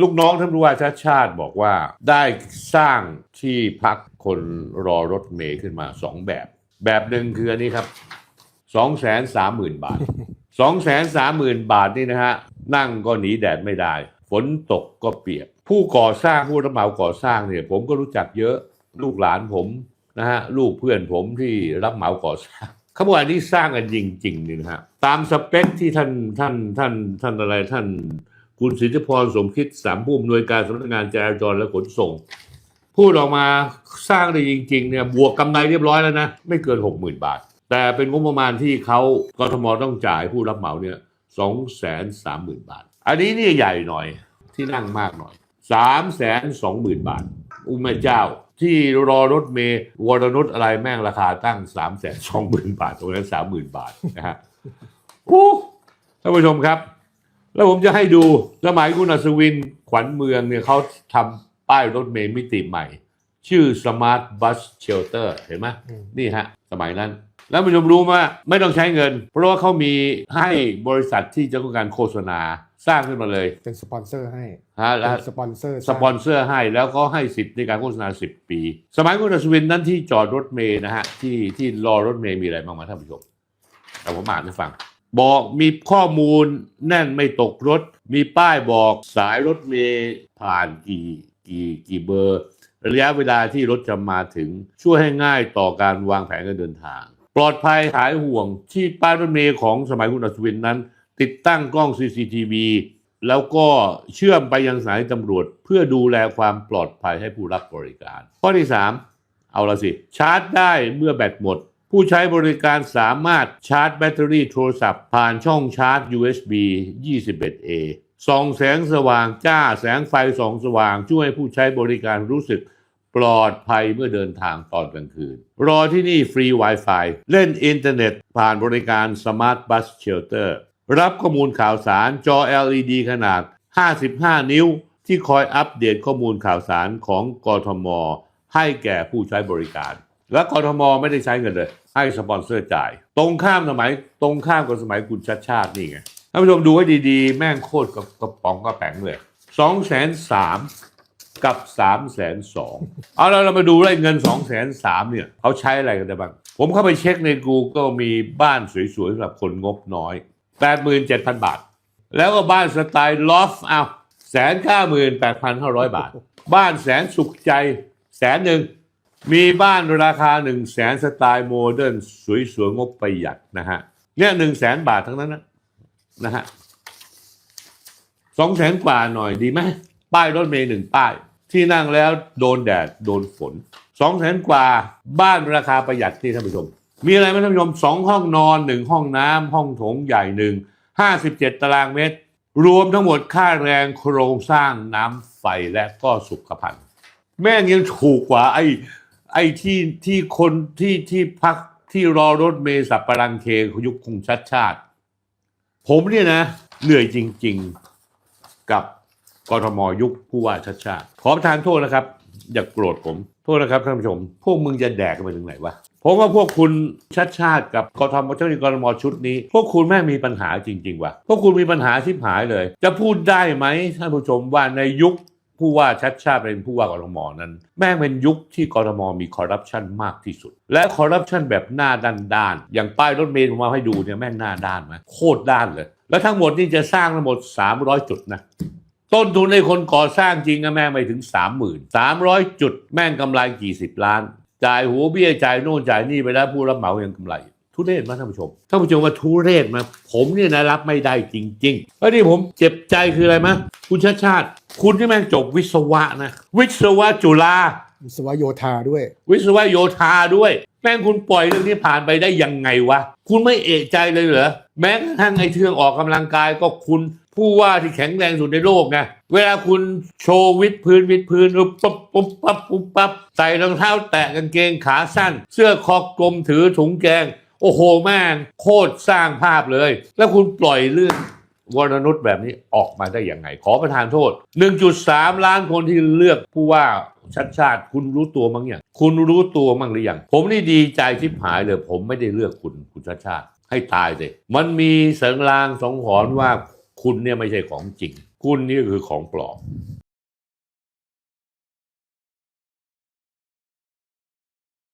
ลูกน้องท่านผู้ว่าชาติชาติบอกว่าได้สร้างที่พักคนรอรถเมย์ขึ้นมาสองแบบ แบบหนึ่งคืออันนี้ครับสองแสนสามหมื่นบาทสองแสนสามหมื่นบาทนี่นะฮะนั่งก็หนีแดดไม่ได้ ฝนตกก็เปียก ผู้ก่อสร้างผู้รับเหมาก่อสร้างเนี่ย ผมก็รู้จักเยอะลูกหลานผมนะฮะลูกเพื่อนผมที่รับเหมาก่อสร้างเขาบอกอันนี้สร้างกันจริงๆนี่นะฮะตามสเปคที่ท่านท่านท่านท่านอะไรท่าน คุณสิทธิพรสมคิดสามผู้อำนวยการสำนักงานจราจรและขนส่ง พูดออกมาสร้างได้จริงๆเนี่ยบวกกำไรเรียบร้อยแล้วนะ ไม่เกินหกหมื่นบาท แต่เป็นงบประมาณที่เขากทมต้องจ่ายผู้รับเหมาเนี่ยสองแสนสามหมื่นบาท อันนี้นี่ใหญ่หน่อยที่นั่งมากหน่อยสามแสนสองหมื่นบาท อุ้มแม่เจ้าที่รอรถเมย์วรนุชอะไรแม่งราคาตั้งสามแสนสองหมื่นบาท ตรงนั้นสามหมื่นบาทนะฮะโอ้ท่านผู้ชมครับ แล้วผมจะให้ดูสมัยคุณอัศวินขวัญเมืองเนี่ยเขาทำป้ายรถเมล์มิติใหม่ ชื่อ Smart Bus Shelter เห็นไหมอืมนี่ฮะ สมัยนั้น แล้วผู้ชมรู้ว่าไม่ต้องใช้เงิน เพราะว่าเขามีให้บริษัทที่จะต้องการโฆษณาสร้างขึ้นมาเลย เป็นสปอนเซอร์ให้ฮะแล้วเป็นสปอนเซอร์สปอนเซอร์ให้แล้วก็ให้สิทธิ์ในการโฆษณา 10 ปี สมัยคุณอัศวินนั้นที่จอดรถเมล์นะฮะที่ที่รอรถเมล์มีอะไรบ้างมาท่านผู้ชมแต่ผมอ่านให้ฟัง บอกมีข้อมูลแน่นไม่ตกรถ มีป้ายบอกสายรถเมล์ผ่านกี่กี่กี่เบอร์ ระยะเวลาที่รถจะมาถึงช่วยให้ง่ายต่อการวางแผนการเดินทาง ปลอดภัยหายห่วงที่ป้ายรถเมล์ของสมัยคุณอัศวินนั้น ติดตั้งกล้อง CCTV แล้วก็เชื่อมไปยังสานีตำรวจ เพื่อดูแลความปลอดภัยให้ผู้รับบริการ ข้อที่ 3 เอาละสิ ชาร์จได้เมื่อแบตหมด ผู้ใช้บริการสามารถชาร์จแบตเตอรี่โทรศัพท์ ผ่านช่องชาร์จ USB 21A ส่องแสงสว่างจ้าแสงไฟส่องสว่างช่วยให้ผู้ใช้บริการรู้สึกปลอดภัยเมื่อเดินทางตอนกลางคืน รอที่นี่ฟรี Wi-Fi เล่นอินเทอร์เน็ต ผ่านบริการ Smart Bus Shelter รับข้อมูลข่าวสารจอ LED ขนาด 55 นิ้ว ที่คอยอัปเดตข้อมูลข่าวสารของกทม ให้แก่ผู้ใช้บริการ และกทมไม่ได้ใช้เงินเลย ให้สปอนเซอร์จ่าย ตรงข้ามสมัย ตรงข้ามกับสมัยคุณชัดชาตินี่ไงท่านผู้ชมดูให้ดีๆ แม่งโคตรกับกระป๋องกระแป๋งเลยสองแสนสามกับสามแสนสองเอาแล้วเรามาดูเลยเงินสองแสนสามเนี่ยเขาใช้อะไรกันได้บ้าง ผมเข้าไปเช็คใน Google มีบ้านสวยๆสำหรับคนงบน้อย87,000บาท แล้วก็บ้านสไตล์ลอฟเอาแสนเก้าหมื่นแปดพันห้าร้อยบาท บ้านแสนสุขใจแสนหนึ่ง มีบ้านราคาหนึ่งแสนสไตล์โมเดิร์นสวยๆงบประหยัดนะฮะเนี่ยหนึ่งแสนบาททั้งนั้นนะนะฮะสองแสนกว่าหน่อยดีไหมป้ายรถเมล์หนึ่งป้าย ที่นั่งแล้วโดนแดดโดนฝนสองแสนกว่าบ้านราคาประหยัดที่ท่านผู้ชม มีอะไรไหมท่านผู้ชมสองห้องนอนหนึ่งห้องน้ำห้องโถงใหญ่หนึ่งห้าสิบเจ็ดตารางเมตร รวมทั้งหมดค่าแรงโครงสร้างน้ำไฟและก็สุขภัณฑ์แม่งยังถูกกว่าไอ้ ไอ้ที่ที่คนที่ที่พักที่รอรถเมล์สับปะรังเคยุคคงชัดชาติ ผมเนี่ยนะ เหนื่อยจริง ๆกับกรทมยุคผู้ว่าชัดชาติขอประทานโทษนะครับ อย่ากโกรธผม โทษนะครับท่านผู้ชม พวกมึงจะแดกกันไปถึงไหนวะผมว่าพวกคุณชัดชาติกับกทมเจ้าหน้าที่กทมชุดนี้ พวกคุณแม่มีปัญหาจริง ๆ ว่ะพวกคุณมีปัญหาชิบหายเลย จะพูดได้ไหมท่านผู้ชมว่าในยุค ผู้ว่าชัดชาติเป็นผู้ว่ากรทมนั้น แม่งเป็นยุคที่กรทมมีคอร์รัปชันมากที่สุด และคอร์รัปชันแบบหน้าด้านด้านๆอย่างป้ายรถเมล์ผมมาให้ดูเนี่ยแม่งหน้าด้านไหมโคตรด้านเลย แล้วทั้งหมดนี่จะสร้างทั้งหมด 300 จุดนะต้นทุนในคนก่อสร้างจริงอะแม่งไม่ถึง 30,000 300 จุด แม่งกำไรกี่สิบล้าน จ่ายหัวเบี้ยจ่ายโน่นจ่ายนี่ไปแล้วผู้รับเหมายังกำไร ทุเรศมากท่านผู้ชมท่านผู้ชมว่าทุเรศมากผมเนี่ยนะรับไม่ได้จริงๆแล้วที่ผมเจ็บใจคืออะไรมะคุณชาติชาติ คุณที่แม่งจบวิศวะนะ วิศวะจุฬาวิศวโยธาด้วย วิศวะโยธาด้วย แม่งคุณปล่อยเรื่องนี้ผ่านไปได้ยังไงวะ คุณไม่เอะใจเลยเหรอ แม้กระทั่งไอ้เทืองออกกำลังกายก็คุณผู้ว่าที่แข็งแรงสุดในโลกไงเวลาคุณโชว์วิดพื้นวิดพื้นปุ๊บปุ๊บปุ๊บปั๊บปุ๊บปั๊บใส่รองเท้าแตะกางเกงขาสั้น เสื้อคอกลมถือถุงแกง โอ้โหแม่งโคตรสร้างภาพเลย แล้วคุณปล่อยเรื่องวรนุชแบบนี้ออกมาได้ยังไง ขอประทานโทษ 1.3 ล้านคนที่เลือกผู้ว่าชัดชาติ คุณรู้ตัวมั้งยังคุณรู้ตัวมั้งหรือยังผมนี่ดีใจชิบหายเลย ผมไม่ได้เลือกคุณคุณชัดชาติ ให้ตายสิมันมีเสริงลางสองหอนว่าคุณเนี่ยไม่ใช่ของจริง คุณนี่คือของปลอม